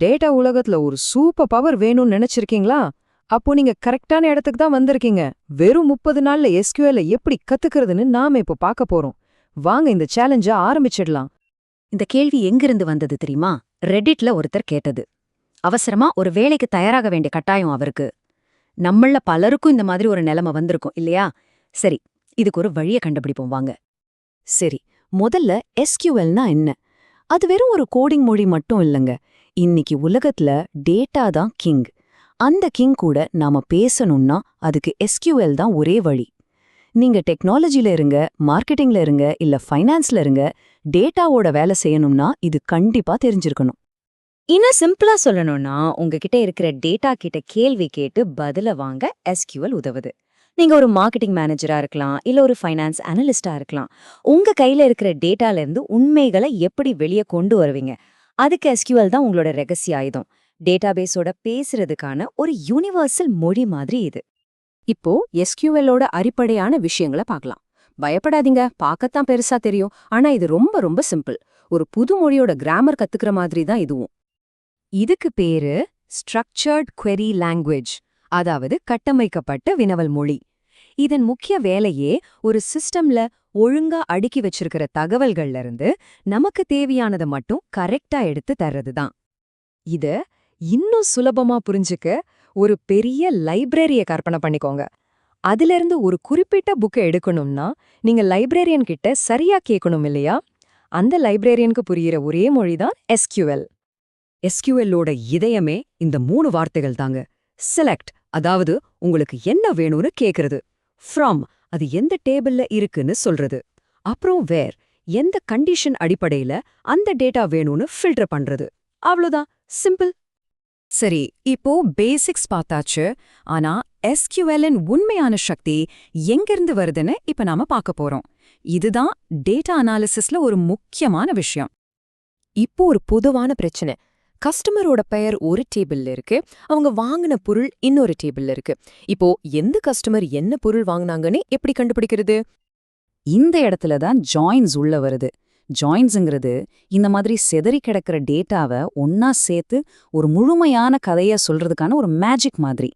Data உலகத்துல ஒரு super power வேணும்னு நினைச்சிருக்கீங்களா? அப்போ நீங்க கரெக்டான இடத்துக்கு தான் வந்திருக்கீங்க. வெறும் முப்பது நாள்ல எஸ்கியூஎல் எப்படி கத்துக்கிறதுன்னு நாம இப்போ பார்க்க போறோம். வாங்க இந்த சேலஞ்ச ஆரம்பிச்சிடலாம். இந்த கேள்வி எங்கிருந்து வந்தது தெரியுமா? ரெடிட்ல ஒருத்தர் கேட்டது. அவசரமா ஒரு வேலைக்கு தயாராக வேண்டிய கட்டாயம் அவருக்கு. நம்மள பலருக்கும் இந்த மாதிரி ஒரு நிலைமை வந்திருக்கும் இல்லையா? சரி இதுக்கு ஒரு வழிய கண்டுபிடிப்போம் வாங்க. சரி முதல்ல எஸ்கியூஎல்னா என்ன? அது வெறும் ஒரு கோடிங் மொழி மட்டும் இல்லைங்க. இன்னைக்கு உலகத்துல டேட்டா தான் கிங் அந்த கிங் கூட நாம பேசணும்னா அதுக்கு எஸ்கியூஎல் தான் ஒரே வழி. நீங்க டெக்னாலஜில இருங்க மார்க்கெட்டிங்ல இருங்க இல்ல ஃபைனான்ஸ்ல இருங்க டேட்டாவோட வேலை செய்யணும்னா இது கண்டிப்பா தெரிஞ்சிருக்கணும். இன்னும் சிம்பிளா சொல்லணும்னா உங்ககிட்ட இருக்கிற டேட்டா கிட்ட கேள்வி கேட்டு பதில வாங்க எஸ்கியூஎல் உதவுது. நீங்க ஒரு மார்க்கெட்டிங் மேனேஜரா இருக்கலாம் இல்ல ஒரு ஃபைனான்ஸ் அனலிஸ்டா இருக்கலாம். உங்க கையில இருக்கிற டேட்டால இருந்து உண்மைகளை எப்படி வெளியே கொண்டு வருவீங்க? அதுக்கு எஸ்கியூஎல் தான் உங்களோட ரகசிய ஆயுதம். டேட்டாபேஸோட பேசுறதுக்கான ஒரு யூனிவர்சல் மொழி மாதிரி இது. இப்போ எஸ்கியூஎல்லோட அடிப்படையான விஷயங்களை பார்க்கலாம். பயப்படாதீங்க. பார்க்கத்தான் பெருசா தெரியும். ஆனா இது ரொம்ப ரொம்ப சிம்பிள் ஒரு புது மொழியோட கிராமர் கத்துக்கிற மாதிரி தான் இதுவும். இதுக்கு பேரு ஸ்ட்ரக்சர்ட் குவெரி லாங்குவேஜ் அதாவது கட்டமைக்கப்பட்ட வினவல் மொழி. இதன் முக்கிய வேலையே ஒரு சிஸ்டம்ல ஒழுங்கா அடுக்கி வச்சிருக்கிற தகவல்கள்ல இருந்து நமக்கு தேவையானதை மட்டும் கரெக்டா எடுத்து தர்றதுதான். இத இன்னும் சுலபமா புரிஞ்சுக்க ஒரு பெரிய லைப்ரரியை கற்பனை பண்ணிக்கோங்க. அதிலிருந்து ஒரு குறிப்பிட்ட புக்கை எடுக்கணும்னா நீங்க லைப்ரரியன் கிட்ட சரியா கேட்கணும் இல்லையா? அந்த லைப்ரரியனுக்கு புரியிற ஒரே மொழிதான் எஸ்கியூஎல். எஸ்கியூஎல்லோட இதயமே இந்த மூணு வார்த்தைகள் தாங்க செலக்ட் அதாவது உங்களுக்கு என்ன வேணும்னு கேக்குறது ஃப்ரம் அது எந்த டேபிள்ல இருக்குன்னு சொல்றது. அப்புறம் வேர் எந்த கண்டிஷன் அடிப்படையில அந்த டேட்டா வேணும்னு ஃபில்டர் பண்றது. அவ்வளோதான். சிம்பிள். சரி இப்போ பேசிக்ஸ் பார்த்தாச்சு. ஆனா எஸ்கியூஎல்லின் உண்மையான சக்தி எங்கிருந்து வருதுன்னு இப்ப நாம பார்க்க போறோம். இதுதான் டேட்டா அனாலிசிஸ்ல ஒரு முக்கியமான விஷயம். இப்போ ஒரு பொதுவான பிரச்சனை. கஸ்டமரோட பெயர் ஒரு டேபிள்ல இருக்கு. அவங்க வாங்கின பொருள் இன்னொரு டேபிள்ல இருக்கு. இப்போ எந்த கஸ்டமர் என்ன பொருள் வாங்குனாங்கன்னு எப்படி கண்டுபிடிக்கிறது? இந்த இடத்துல தான் ஜாயின்ஸ் உள்ள வருது. ஜாயின்ஸுங்கிறது இந்த மாதிரி செதறி கிடக்கிற டேட்டாவை ஒன்னா சேர்த்து ஒரு முழுமையான கதைய சொல்றதுக்கான ஒரு மேஜிக் மாதிரி.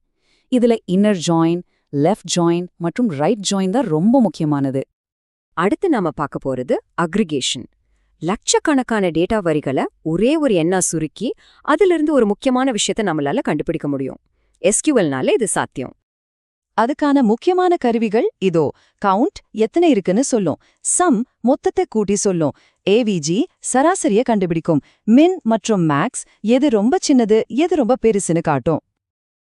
இதுல இன்னர் ஜாயின் லெஃப்ட் ஜாயின் மற்றும் ரைட் ஜாயின் தான் ரொம்ப முக்கியமானது. அடுத்து நாம பார்க்க போறது அக்ரிகேஷன் லட்சக்கணக்கான டேட்டா வரிகளை ஒரே ஒரு எண்ணா சுருக்கி அதிலிருந்து ஒரு முக்கியமான விஷயத்தை நம்மளால கண்டுபிடிக்க முடியும். எஸ்கியூஎல்னால இது சாத்தியம். அதுக்கான முக்கியமான கருவிகள் இதோ கவுண்ட் எத்தனை இருக்குன்னு சொல்லும். சம் மொத்தத்தை கூட்டி சொல்லும். ஏவிஜி சராசரிய கண்டுபிடிக்கும். மின் மற்றும் மேக்ஸ் எது ரொம்ப சின்னது எது ரொம்ப பெருசுன்னு காட்டும்.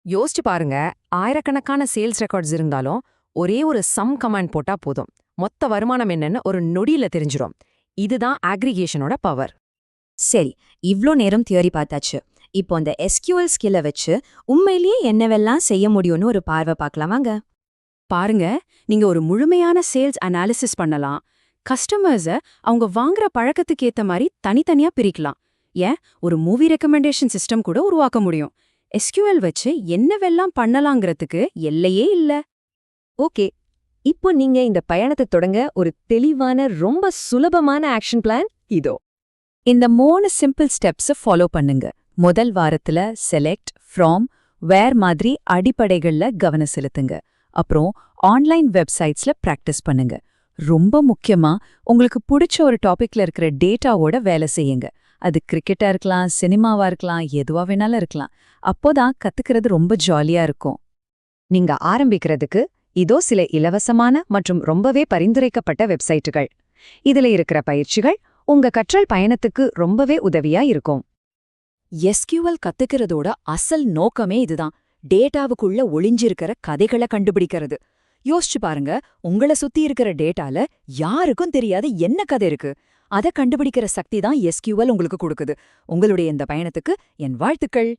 யோசிச்சு பாருங்க ஆயிரக்கணக்கான சேல்ஸ் ரெக்கார்ட்ஸ் இருந்தாலும் ஒரே ஒரு சம் கமாண்ட் போட்டா போதும். மொத்த வருமானம் என்னன்னு ஒரு நொடியில தெரிஞ்சிடும் இதுதான் அக்ரிகேஷனோட பவர் சரி இவ்ளோ நேரம் தியரி பார்த்தாச்சு. இப்போ அந்த எஸ்கியூஎல் ஸ்கில்லை வச்சு உண்மையிலேயே என்னவெல்லாம் செய்ய முடியும்னு ஒரு பார்வை பார்க்கலாமாங்க பாருங்க நீங்க ஒரு முழுமையான சேல்ஸ் அனாலிசிஸ் பண்ணலாம். கஸ்டமர்ஸ அவங்க வாங்குற பழக்கத்துக்கு ஏத்த மாதிரி தனித்தனியா பிரிக்கலாம். ஏன்? ஒரு மூவி ரெக்கமெண்டேஷன் சிஸ்டம் கூட உருவாக்க முடியும். எஸ்கியூஎல் வச்சு என்னவெல்லாம் பண்ணலாங்கிறதுக்கு எல்லையே இல்ல. ஓகே இப்போ நீங்க இந்த பயணத்தை தொடங்க ஒரு தெளிவான ரொம்ப சுலபமான ஆக்ஷன் பிளான் இதோ. இந்த மூணு சிம்பிள் ஸ்டெப்ஸை ஃபாலோ பண்ணுங்க. முதல் வாரத்துல செலக்ட் ஃப்ராம் வேர் மாதிரி அடிப்படைகள்ல கவனம் செலுத்துங்க. அப்புறம் ஆன்லைன் வெப்சைட்ஸ்ல பிராக்டிஸ் பண்ணுங்க. ரொம்ப முக்கியமா உங்களுக்கு பிடிச்ச ஒரு டாபிக்ல இருக்கிற டேட்டாவோட வேலை செய்யுங்க. அது கிரிக்கெட்டா இருக்கலாம் சினிமாவா இருக்கலாம் எதுவா வேணாலும் இருக்கலாம். அப்போதான் கத்துக்கிறது ரொம்ப ஜாலியா இருக்கும். நீங்க ஆரம்பிக்கிறதுக்கு இதோ சில இலவசமான மற்றும் ரொம்பவே பரிந்துரைக்கப்பட்ட வெப்சைட்டுகள். இதுல இருக்கிற பயிற்சிகள் உங்க கற்றல் பயணத்துக்கு ரொம்பவே உதவியா இருக்கும். எஸ்கியூஎல் கத்துக்கிறதோட அசல் நோக்கமே இதுதான். டேட்டாவுக்குள்ள ஒளிஞ்சிருக்கிற கதைகளை கண்டுபிடிக்கிறது. யோசிச்சு பாருங்க உங்கள சுத்தி இருக்கிற டேட்டால யாருக்கும் தெரியாத என்ன கதை இருக்கு? அதை கண்டுபிடிக்கிற சக்தி தான் எஸ்கியூஎல் உங்களுக்கு கொடுக்குது. உங்களுடைய இந்த பயணத்துக்கு என் வாழ்த்துக்கள்.